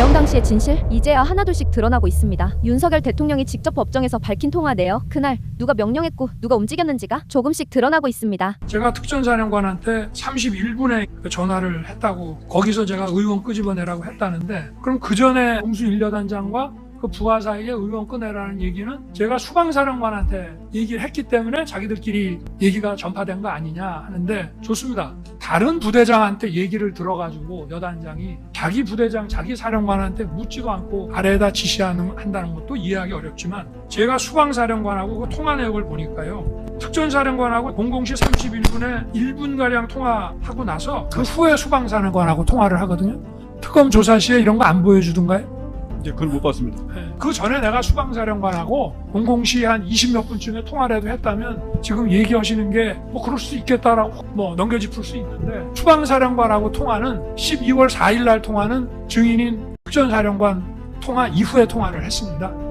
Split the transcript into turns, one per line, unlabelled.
대형 당시의 진실 이제야 하나둘씩 드러나고 있습니다. 윤석열 대통령이 직접 법정에서 밝힌 통화 내역 그날 누가 명령했고 누가 움직였는지가 조금씩 드러나고 있습니다.
제가 특전사령관한테 31분에 전화를 했다고 거기서 제가 의원 끄집어내라고 했다는데 그럼 그 전에 공수 1여단장과 그 부하 사이에 의원 꺼내라는 얘기는 제가 수방사령관한테 얘기를 했기 때문에 자기들끼리 얘기가 전파된 거 아니냐 하는데 좋습니다. 다른 부대장한테 얘기를 들어가지고 여단장이 자기 부대장, 자기 사령관한테 묻지도 않고 아래에다 지시하는 한다는 것도 이해하기 어렵지만 제가 수방사령관하고 그 통화 내역을 보니까요. 특전사령관하고 00시 31분에 1분가량 통화하고 나서 그 후에 수방사령관하고 통화를 하거든요. 특검 조사 시에 이런 거 안 보여주던가요?
이제 그걸 못 봤습니다.
네. 그 전에 내가 수방사령관하고 00시 한 20몇 분쯤에 통화라도 했다면 지금 얘기하시는 게 뭐 그럴 수 있겠다라고 뭐 넘겨짚을 수 있는데 수방사령관하고 통화는 12월 4일 날 통화는 증인인 특전사령관 통화 이후에 통화를 했습니다.